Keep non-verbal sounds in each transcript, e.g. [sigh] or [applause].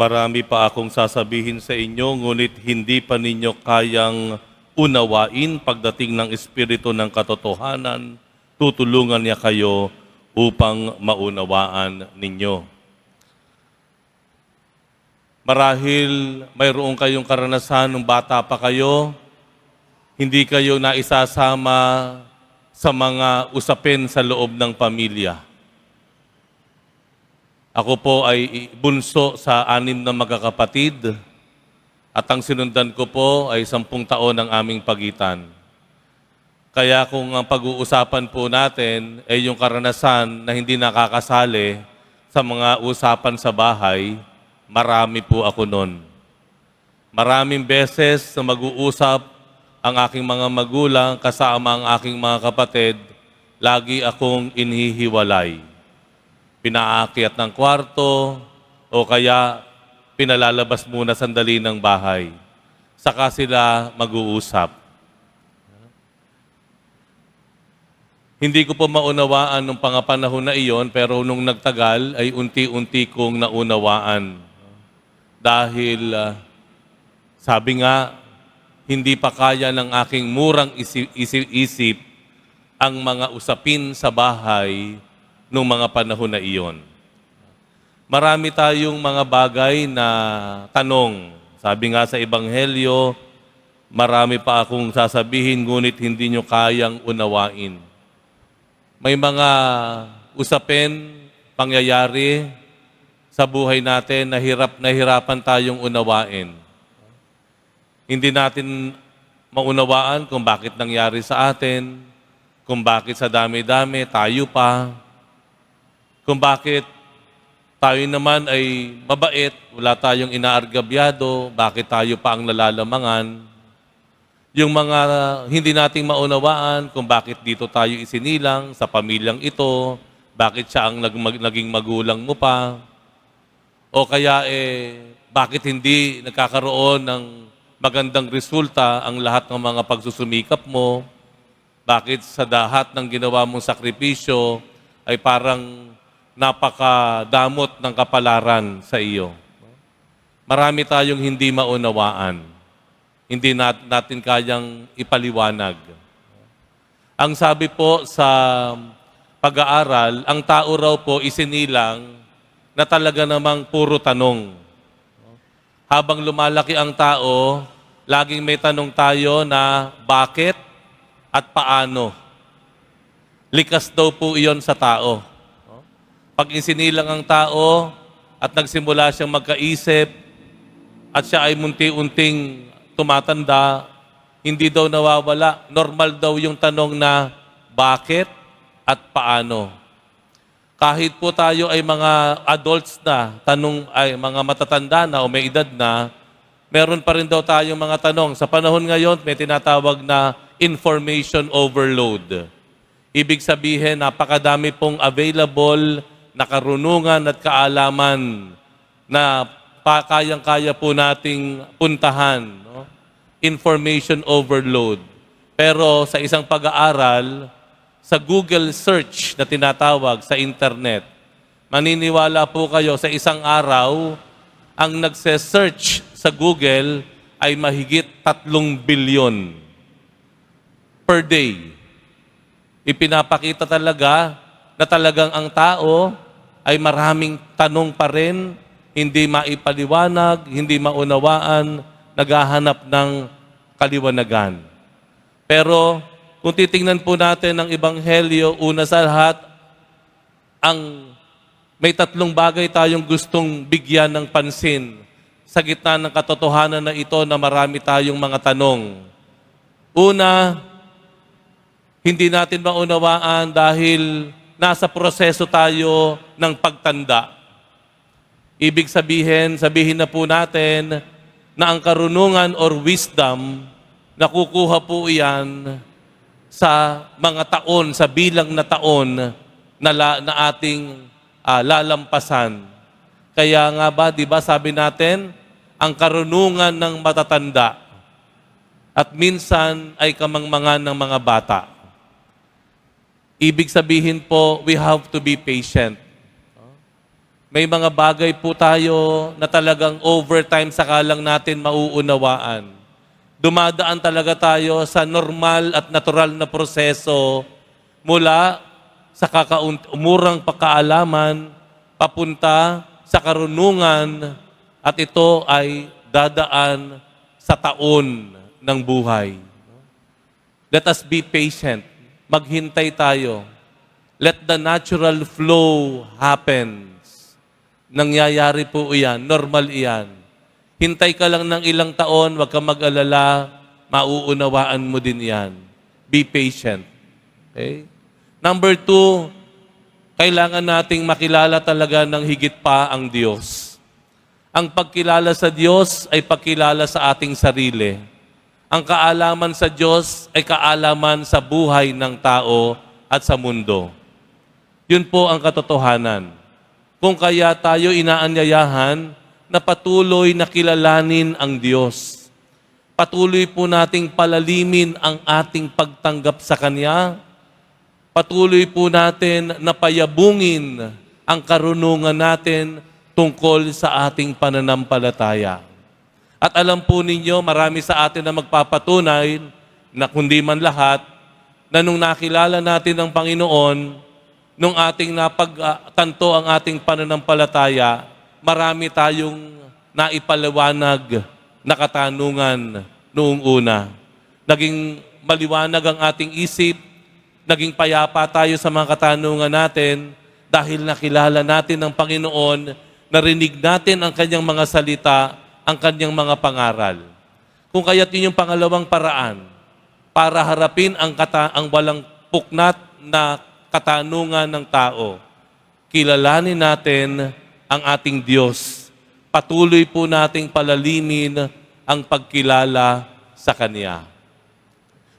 Marami pa akong sasabihin sa inyo, ngunit hindi pa ninyo kayang unawain pagdating ng Espiritu ng katotohanan. Tutulungan niya kayo upang maunawaan ninyo. Marahil mayroon kayong karanasan nung bata pa kayo, hindi kayo naisasama sa mga usapin sa loob ng pamilya. Ako po ay bunso sa anim na magkakapatid at ang sinundan ko po ay sampung taon ang aming pagitan. Kaya kung ang pag-uusapan po natin ay yung karanasan na hindi nakakasali sa mga usapan sa bahay, marami po ako nun. Maraming beses na mag-uusap ang aking mga magulang kasama ang aking mga kapatid, lagi akong inhihiwalay pinaakyat ng kwarto o kaya pinalalabas muna sandali ng bahay. Saka sila mag-uusap. Hindi ko po maunawaan nung pangapanahon na iyon, pero nung nagtagal ay unti-unti kong naunawaan. Dahil ah, sabi nga, hindi pa kaya ng aking murang isip, isip, isip ang mga usapin sa bahay nung mga panahon na iyon. Marami tayong mga bagay na tanong. Sabi nga sa Ebanghelyo, marami pa akong sasabihin ngunit hindi nyo kayang unawain. May mga usapin, pangyayari sa buhay natin na hirap na hirapan tayong unawain. Hindi natin maunawaan kung bakit nangyari sa atin, kung bakit sa dami-dami tayo pa, kung bakit tayo naman ay mabait, wala tayong inaargabyado, bakit tayo pa ang nalalamangan. Yung mga hindi nating maunawaan kung bakit dito tayo isinilang sa pamilyang ito, bakit siya ang naging magulang mo pa, o kaya eh, bakit hindi nagkakaroon ng magandang resulta ang lahat ng mga pagsusumikap mo, bakit sa lahat ng ginawa mong sakripisyo ay parang napakadamot ng kapalaran sa iyo. Marami tayong hindi maunawaan. Hindi nat- natin kayang ipaliwanag. Ang sabi po sa pag-aaral, ang tao raw po isinilang na talaga namang puro tanong. Habang lumalaki ang tao, laging may tanong tayo na bakit at paano. Likas daw po iyon sa tao. Pag isinilang ang tao at nagsimula siyang magkaisip at siya ay munti-unting tumatanda, hindi daw nawawala. Normal daw yung tanong na bakit at paano. Kahit po tayo ay mga adults na, tanong ay mga matatanda na o may edad na, meron pa rin daw tayong mga tanong. Sa panahon ngayon, may tinatawag na information overload. Ibig sabihin, napakadami pong available na karunungan at kaalaman na kayang-kaya po nating puntahan. No? Information overload. Pero sa isang pag-aaral, sa Google search na tinatawag sa internet, maniniwala po kayo sa isang araw, ang nagse-search sa Google ay mahigit tatlong bilyon per day. Ipinapakita talaga na talagang ang tao ay maraming tanong pa rin, hindi maipaliwanag, hindi maunawaan, naghahanap ng kaliwanagan. Pero kung titingnan po natin ang Ebanghelyo, una sa lahat, ang may tatlong bagay tayong gustong bigyan ng pansin sa gitna ng katotohanan na ito na marami tayong mga tanong. Una, hindi natin maunawaan dahil nasa proseso tayo ng pagtanda. Ibig sabihin, sabihin na po natin na ang karunungan or wisdom, nakukuha po iyan sa mga taon, sa bilang na taon na, la, na ating ah, lalampasan. Kaya nga ba, di ba sabi natin, ang karunungan ng matatanda at minsan ay kamangmangan ng mga bata. Ibig sabihin po, we have to be patient. May mga bagay po tayo na talagang overtime saka lang natin mauunawaan. Dumadaan talaga tayo sa normal at natural na proseso mula sa kakaumurang pagkaalaman papunta sa karunungan at ito ay dadaan sa taon ng buhay. Let us be patient. Maghintay tayo. Let the natural flow happens. Nangyayari po iyan. Normal iyan. Hintay ka lang ng ilang taon, wag ka mag-alala, mauunawaan mo din yan. Be patient. Okay? Number two, kailangan nating makilala talaga ng higit pa ang Diyos. Ang pagkilala sa Diyos ay pagkilala sa ating sarili. Ang kaalaman sa Diyos ay kaalaman sa buhay ng tao at sa mundo. Yun po ang katotohanan. Kung kaya tayo inaanyayahan na patuloy na kilalanin ang Diyos. Patuloy po nating palalimin ang ating pagtanggap sa Kanya. Patuloy po natin na payabungin ang karunungan natin tungkol sa ating pananampalataya. At alam po ninyo, marami sa atin na magpapatunay na kundi man lahat, na nung nakilala natin ang Panginoon, nung ating napagtanto ang ating pananampalataya, marami tayong naipaliwanag na katanungan noong una. Naging maliwanag ang ating isip, naging payapa tayo sa mga katanungan natin dahil nakilala natin ang Panginoon, narinig natin ang kanyang mga salita, ang kanyang mga pangaral. Kung kaya't yun yung pangalawang paraan para harapin ang, kata, ang walang puknat na katanungan ng tao. Kilalanin natin ang ating Diyos. Patuloy po nating palalimin ang pagkilala sa Kanya.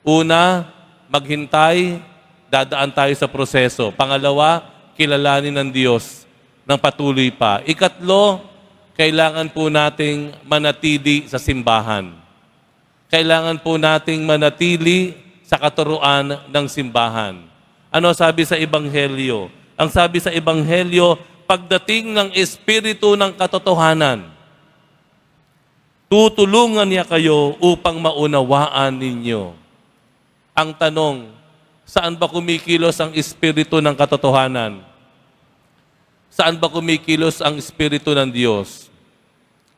Una, maghintay, dadaan tayo sa proseso. Pangalawa, kilalanin ng Diyos ng patuloy pa. Ikatlo, kailangan po nating manatili sa simbahan. Kailangan po nating manatili sa katuruan ng simbahan. Ano sabi sa Ebanghelyo? Ang sabi sa Ebanghelyo, pagdating ng Espiritu ng katotohanan, tutulungan niya kayo upang maunawaan ninyo. Ang tanong, saan ba kumikilos ang Espiritu ng katotohanan? Saan ba kumikilos ang Espiritu ng Diyos?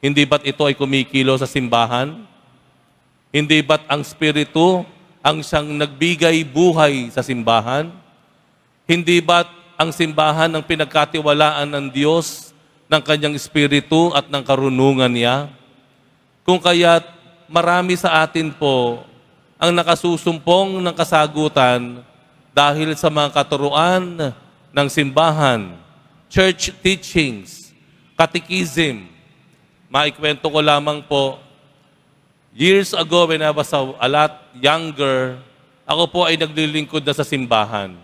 Hindi ba't ito ay kumikilos sa simbahan? Hindi ba't ang Espiritu ang siyang nagbigay buhay sa simbahan? Hindi ba't ang simbahan ang pinagkatiwalaan ng Diyos ng kanyang Espiritu at ng karunungan niya? Kung kaya't marami sa atin po ang nakasusumpong ng kasagutan dahil sa mga katuruan ng simbahan, church teachings, catechism. Maikwento ko lamang po, years ago when I was a, lot younger, ako po ay naglilingkod na sa simbahan.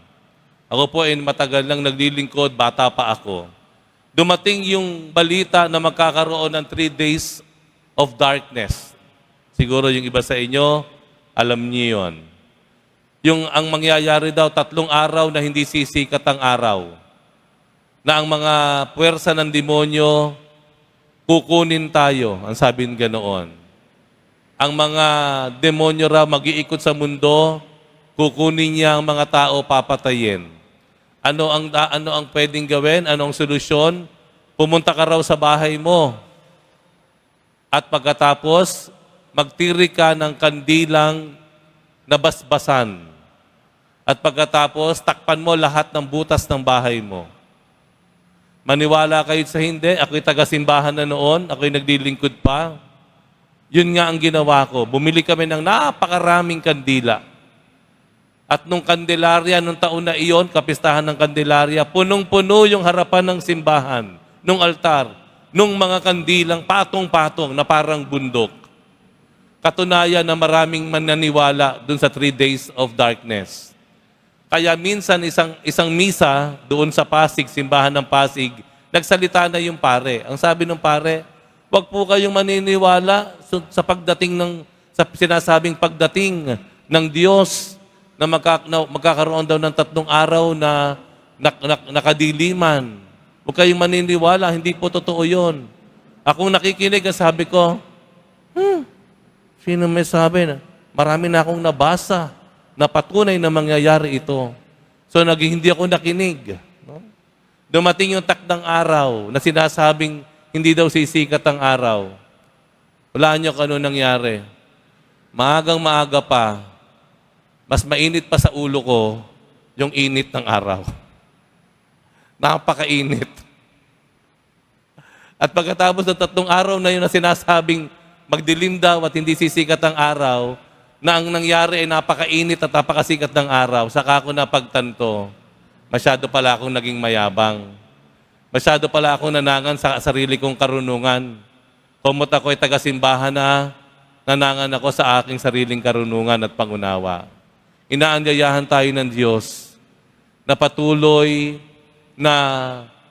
Ako po ay matagal nang naglilingkod, bata pa ako. Dumating yung balita na magkakaroon ng three days of darkness. Siguro yung iba sa inyo, alam niyo yon. Yung ang mangyayari daw, tatlong araw na hindi sisikat ang araw. Na ang mga puwersa ng demonyo, kukunin tayo, ang sabi ng ganoon. Ang mga demonyo raw mag-iikot sa mundo, kukunin niya ang mga tao, papatayin. Ano ang, ano ang pwedeng gawin? Ano ang solusyon? Pumunta ka raw sa bahay mo. At pagkatapos, magtiri ka ng kandilang nabasbasan. At pagkatapos, takpan mo lahat ng butas ng bahay mo. Maniwala kayo sa hindi, ako'y taga-simbahan na noon, ako'y nagdilingkod pa. Yun nga ang ginawa ko. Bumili kami ng napakaraming kandila. At nung kandelarya, nung taon na iyon, kapistahan ng kandelarya, punong-puno yung harapan ng simbahan, nung altar, nung mga kandilang patong-patong na parang bundok. Katunayan na maraming mananiwala dun sa three days of darkness. Kaya minsan isang, isang misa doon sa Pasig, simbahan ng Pasig, nagsalita na yung pare. Ang sabi ng pare, wag po kayong maniniwala sa- pagdating ng, sa sinasabing pagdating ng Diyos na, magka, na magkakaroon daw ng tatlong araw na, na, na nakadiliman. Huwag kayong maniniwala, hindi po totoo yon. Akong nakikinig, sabi ko, hmm, sino may sabi na? Marami na akong nabasa na patunay na mangyayari ito. So naging hindi ako nakinig. No? Dumating yung takdang araw na sinasabing hindi daw sisikat ang araw. Wala niyo kung ano nangyari. Maagang maaga pa, mas mainit pa sa ulo ko yung init ng araw. [laughs] Napakainit. At pagkatapos ng tatlong araw na yun na sinasabing magdilim daw at hindi sisikat ang araw, na ang nangyari ay napakainit at napakasikat ng araw, saka ako napagtanto, masyado pala akong naging mayabang. Masyado pala akong nanangan sa sarili kong karunungan. Kumot ako ay taga-simbahan na, nanangan ako sa aking sariling karunungan at pangunawa. Inaanyayahan tayo ng Diyos na patuloy na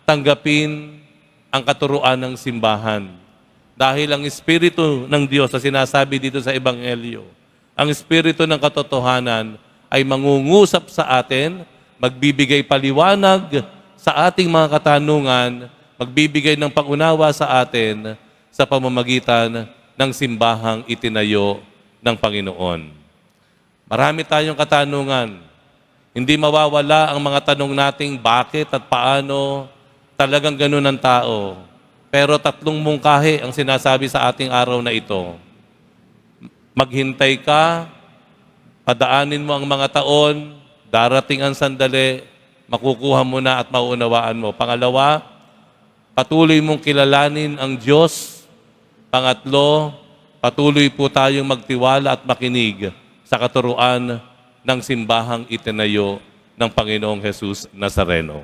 tanggapin ang katuruan ng simbahan. Dahil ang Espiritu ng Diyos na sinasabi dito sa Ebanghelyo, ang Espiritu ng katotohanan ay mangungusap sa atin, magbibigay paliwanag sa ating mga katanungan, magbibigay ng pangunawa sa atin sa pamamagitan ng simbahang itinayo ng Panginoon. Marami tayong katanungan. Hindi mawawala ang mga tanong nating bakit at paano talagang ganun ang tao. Pero tatlong mungkahi ang sinasabi sa ating araw na ito. Maghintay ka, padaanin mo ang mga taon, darating ang sandali, makukuha mo na at mauunawaan mo. Pangalawa, patuloy mong kilalanin ang Diyos. Pangatlo, patuloy po tayong magtiwala at makinig sa katuruan ng simbahang itinayo ng Panginoong Jesus Nazareno.